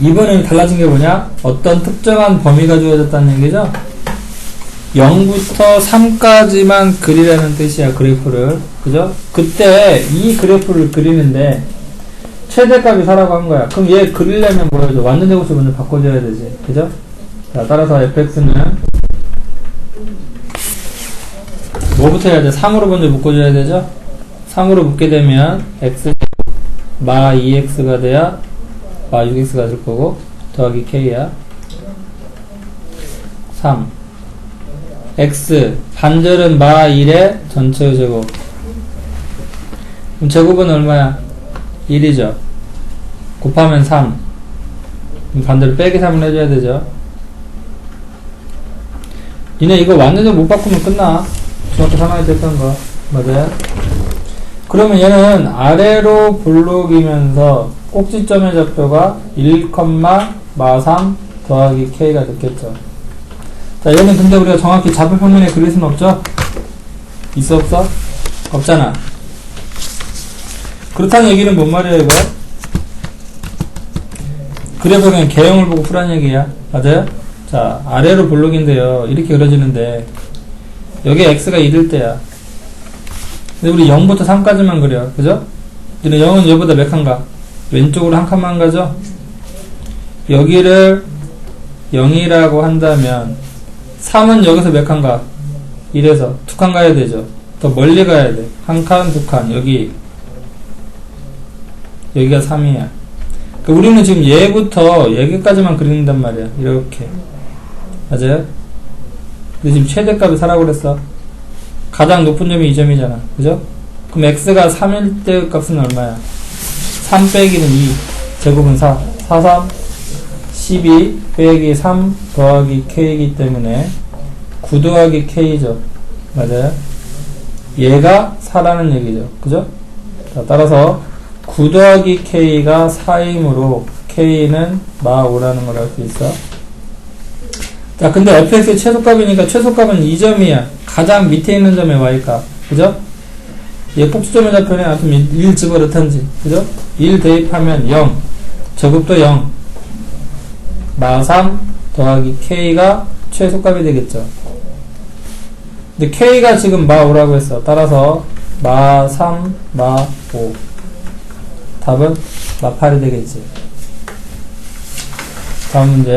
이번엔 달라진 게 뭐냐? 어떤 특정한 범위가 주어졌다는 얘기죠? 0부터 3까지만 그리라는 뜻이야, 그래프를. 그죠? 그때 이 그래프를 그리는데 최대값이 4라고 한 거야. 그럼 얘 그리려면 뭐야죠? 완전 제곱수 먼저 바꿔줘야 되지. 그죠? 자, 따라서 fx는 뭐부터 해야 돼? 3으로 먼저 묶어줘야 되죠? 3으로 묶게 되면 x 마 2x가 돼야 마 6x가 될 거고 더하기 k야. 3 x 반절은 마 1의 전체 제곱. 그럼 제곱은 얼마야? 1이죠. 곱하면 3 그럼 반대로 빼기 3을 해줘야 되죠. 니네 이거 완전히 못 바꾸면 끝나. 중학교 3학년 때 했던 거. 맞아요? 그러면 얘는 아래로 블록이면서 꼭지점의 좌표가 1, 마3 더하기 k가 됐겠죠. 자, 얘는 근데 우리가 정확히 좌표 평면에 그릴 수는 없죠? 있어, 없어? 없잖아. 그렇다는 얘기는 뭔 말이에요, 이거? 그래서 그냥 개형을 보고 풀란 얘기야. 맞아요? 자, 아래로 블록인데요. 이렇게 그려지는데, 여기 x가 1일 때야. 근데 우리 0부터 3까지만 그려. 그죠? 근데 0은 얘보다 몇 칸 가? 왼쪽으로 한 칸만 가죠? 여기를 0이라고 한다면 3은 여기서 몇 칸 가? 1에서 두칸 가야 되죠. 더 멀리 가야 돼. 한 칸, 두 칸. 여기 여기가 3이야. 그러니까 우리는 지금 얘부터 여기까지만 그린단 말이야. 이렇게. 맞아요? 근데 지금 최대값이 4라고 그랬어. 가장 높은 점이 2점이잖아. 그죠? 그럼 x가 3일 때 값은 얼마야? 3 빼기는 2, 제곱은 4. 4, 3, 12 빼기 3 더하기 k이기 때문에 9 더하기 k죠. 맞아요? 얘가 4라는 얘기죠. 그죠? 자, 따라서 9 더하기 k가 4이므로 k는 마 5라는 걸 알 수 있어. 자, 근데 fx의 최소값이니까 최소값은 2점이야. 가장 밑에 있는 점의 y값. 그죠? 얘 폭수점의 좌표는 아무튼 1 집어넣던지. 그죠? 1 대입하면 0. 제곱도 0. 마 3 더하기 k가 최소값이 되겠죠. 근데 k가 지금 마 5라고 했어. 따라서 마 3, 마 5. 답은 마 8이 되겠지. 다음 문제.